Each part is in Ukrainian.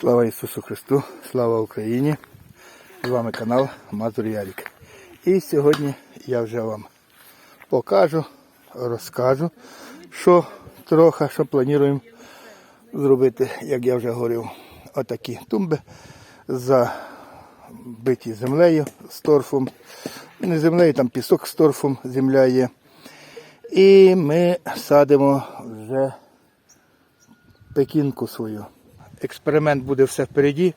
Слава Ісусу Христу, слава Україні! З вами канал Мазур Ярік. І сьогодні я вже вам покажу, розкажу, що трохи, що плануємо зробити, як я вже говорив, отакі тумби забиті землею з торфом. Не землею, там пісок з торфом, земля є. І ми садимо вже пекінку свою. Експеримент буде все впереді.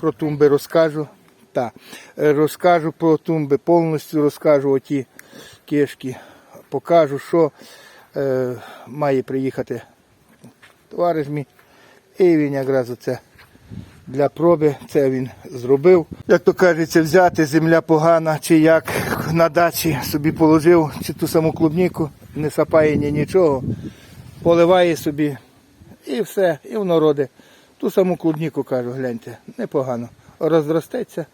Про тумби розкажу. Та, е, розкажу про тумби, повністю розкажу оті кишки. Покажу, що е, має приїхати товариш мій. І він якраз оце для проби це він зробив. Як то кажеться, взяти земля погана, чи як на дачі собі положив, чи ту саму клубніку, не сапає ні нічого, поливає собі і все, і воно роде. Ту саму клубніку кажу, гляньте, непогано. Розростеться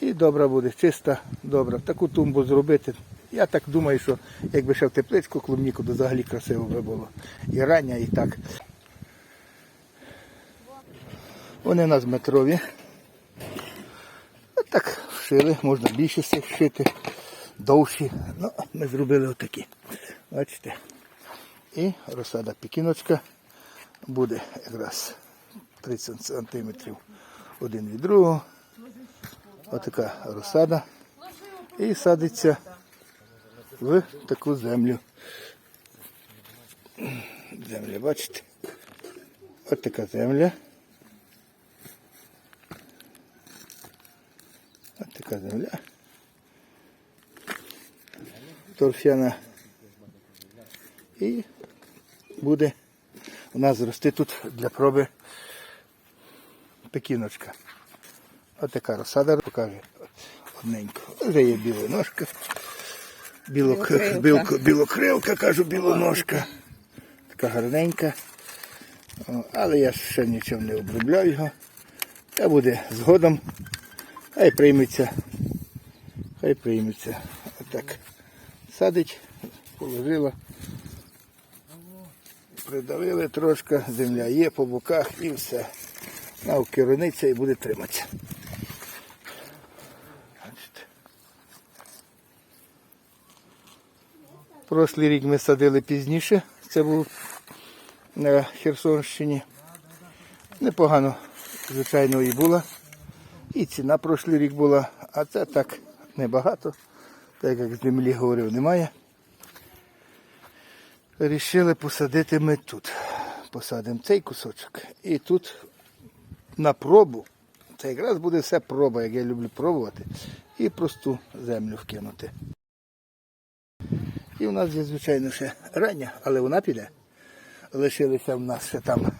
і добра буде, чиста, добра. Таку тумбу зробити. Я так думаю, що якби ще в тепличку клубніку, то взагалі красиво би було. І рання, і так. Вони у нас метрові. От так вшили, можна більше цих вшити, довші. Ну, ми зробили отакі. Бачите. І розсада пікіночка буде якраз 30 сантиметрів один від другого. Отака розсада. І садиться в таку землю. Земля, бачите? Ось така земля. Ось така земля. Торфяна. І буде у нас зрости тут для проби пекіночка. Ось така розсада покаже одненько. Вже є білоножка. Білок, Білокрилка. білокрилка, кажу, білоножка. Така гарненька. Але я ще нічим не обробляю його. Та буде згодом. Хай прийметься. Хай прийметься. Отак. Садить, положила. Придавили трошки, земля є по боках і все. Навкерониться і буде триматися. Прошлий рік ми садили пізніше. Це був на Херсонщині. Непогано, звичайно, і була. І ціна прошлий рік була, а це так небагато. Так як землі говорив, немає. Рішили посадити ми тут. Посадимо цей кусочок. І тут на пробу, це якраз буде все проба, як я люблю пробувати, і просту землю вкинути. І в нас є, звичайно, ще рання, але вона піде. Лишилася в нас ще там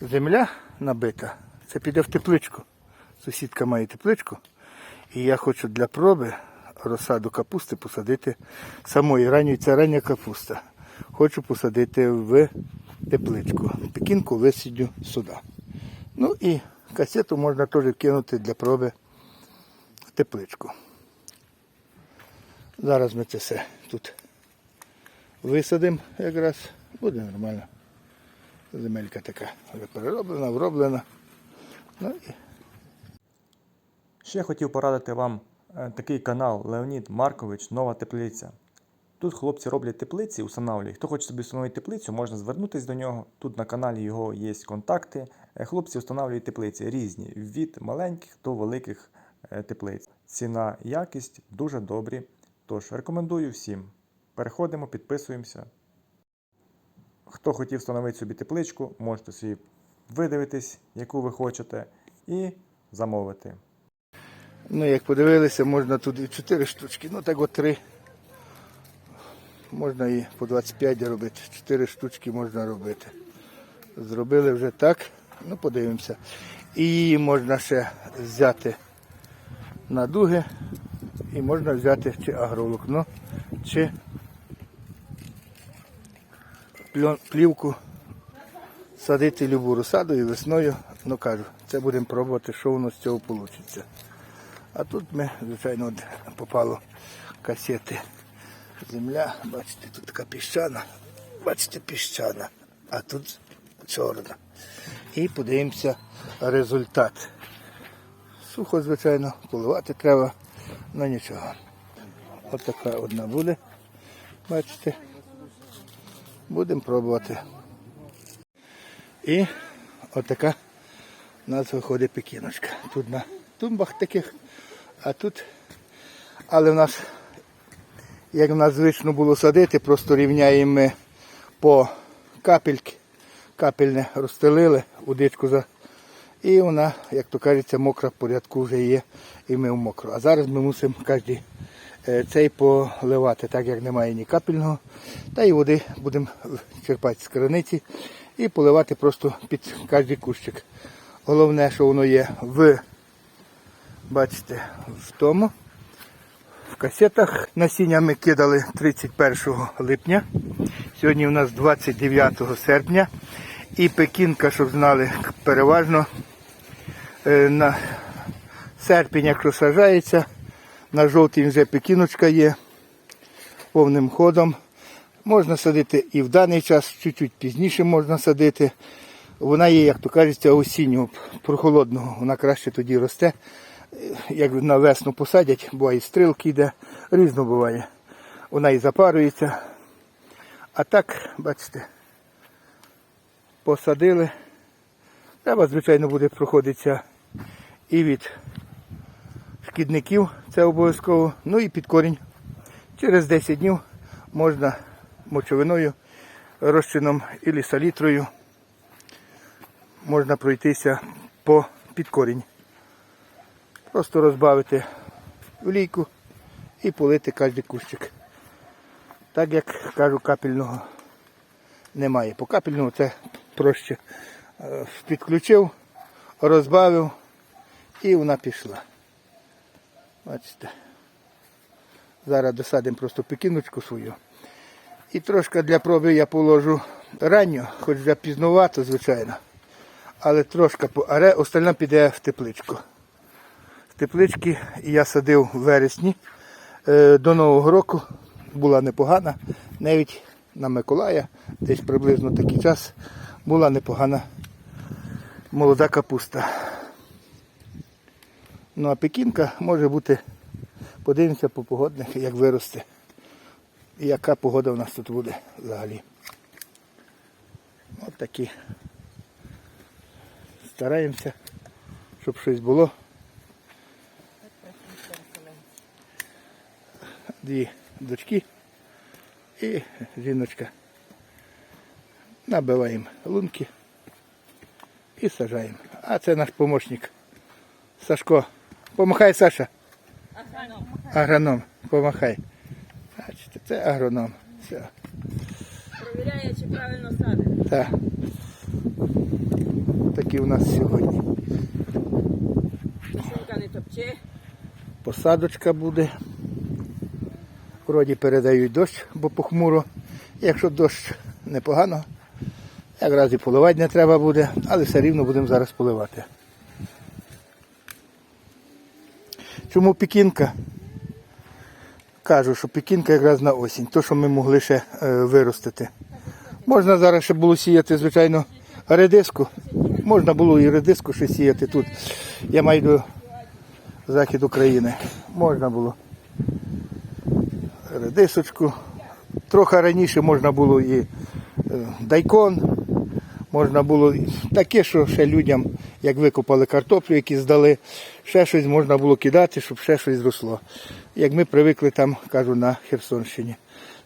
земля набита. Це піде в тепличку. Сусідка має тепличку. І я хочу для проби розсаду капусти посадити самої ранньої, це рання капуста. Хочу посадити в тепличку. Пекінку висадю сюди. Ну і касету можна теж кинути для проби тепличку. Зараз ми це все тут висадимо якраз. Буде нормально. Земелька така перероблена, вроблена. Ну і Ще хотів порадити вам е, такий канал Леонід Маркович Нова теплиця. Тут хлопці роблять теплиці, устанавлюють. Хто хоче собі встановити теплицю, можна звернутися до нього. Тут на каналі його є контакти. Е, Хлопці встановлюють теплиці різні, від маленьких до великих е, теплиць. Ціна, якість дуже добрі. Тож рекомендую всім. Переходимо, підписуємося. Хто хотів встановити собі тепличку, можете собі видивитись, яку ви хочете, і замовити. Ну, як подивилися, можна тут і 4 штучки, ну так от 3. Можна і по 25 робити. 4 штучки можна робити. Зробили вже так. Ну, подивимося. І її можна ще взяти на дуги. І можна взяти чи агроволокно, чи плівку. Садити любу розсаду і весною, ну кажу, це будемо пробувати, що воно з цього вийде. А тут ми, звичайно, попало касети. Земля, бачите, тут така піщана. Бачите, піщана, а тут чорна. і подивимося результат. Сухо, звичайно, поливати треба, але нічого. Ось така одна буде. Бачите? Будемо пробувати. І отака у нас виходить пекіночка. Тут на тумбах таких, а тут, але в нас, як в нас звично було садити, просто рівняємо ми по капельки, капельне розстелили, удичку за. І вона, як то кажеться, мокра в порядку вже є, і ми в мокро. А зараз ми мусимо кожен е, цей поливати, так як немає ні капельного. Та й води будемо черпати з краниці і поливати просто під кожен кущик. Головне, що воно є в, бачите, в тому. Касетах насіння ми кидали 31 липня. Сьогодні у нас 29 серпня. І пекінка, щоб знали, переважно е, на серпень, якщо сажається, на жовтень вже пекіночка є повним ходом. Можна садити і в даний час, чуть-чуть пізніше можна садити. Вона є, як то кажеться, осіннього, прохолодного. Вона краще тоді росте. Як на весну посадять, буває і стрілки йде, різно буває. Вона і запарується. А так, бачите, посадили. Треба, звичайно, буде проходитися і від шкідників, це обов'язково, ну і під корінь. Через 10 днів можна мочовиною, розчином і салітрою можна пройтися по під корінь. Просто розбавити в лійку і полити кожен кущик. Так як кажу, капельного немає. По капельному це проще. Е, Підключив, розбавив і вона пішла. Бачите. Зараз досадимо просто пекіночку свою. І трошки для проби я положу ранню, хоч вже пізнувато, звичайно. Але трошки, по- а ре- остальна піде в тепличку. В теплички я садив в вересні е, до Нового року. Була непогана. Навіть на Миколая, десь приблизно такий час, була непогана молода капуста. Ну а пекінка може бути, подивимося по погодних, як виросте. І яка погода у нас тут буде взагалі. От такі. Стараємося, щоб щось було. Дві дочки і жіночка. Набиваємо лунки і сажаємо. А це наш помощник. Сашко. Помахай, Саша. Агроном. Помахай. Бачите, це агроном. Все. Провіряє, чи правильно садить. Так. Такі у нас сьогодні. Шинка не топче. Посадочка буде. Вроді передають дощ, бо похмуро. Якщо дощ непогано, якраз і поливати не треба буде, але все рівно будемо зараз поливати. Чому пікінка? Кажу, що пікінка якраз на осінь, то, що ми могли ще е, виростити. Можна зараз ще було сіяти, звичайно, редиску. Можна було і редиску ще сіяти тут. Я маю до захід України. Можна було редисочку. Трохи раніше можна було і е, дайкон. Можна було таке, що ще людям, як викопали картоплю, які здали, ще щось можна було кидати, щоб ще щось зросло. Як ми привикли там, кажу, на Херсонщині.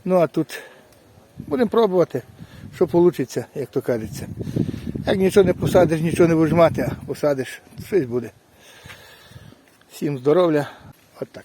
Ну а тут будемо пробувати, що вийде, як то кажеться. Як нічого не посадиш, нічого не будеш мати, а посадиш, щось буде. Всім здоров'я. Отак.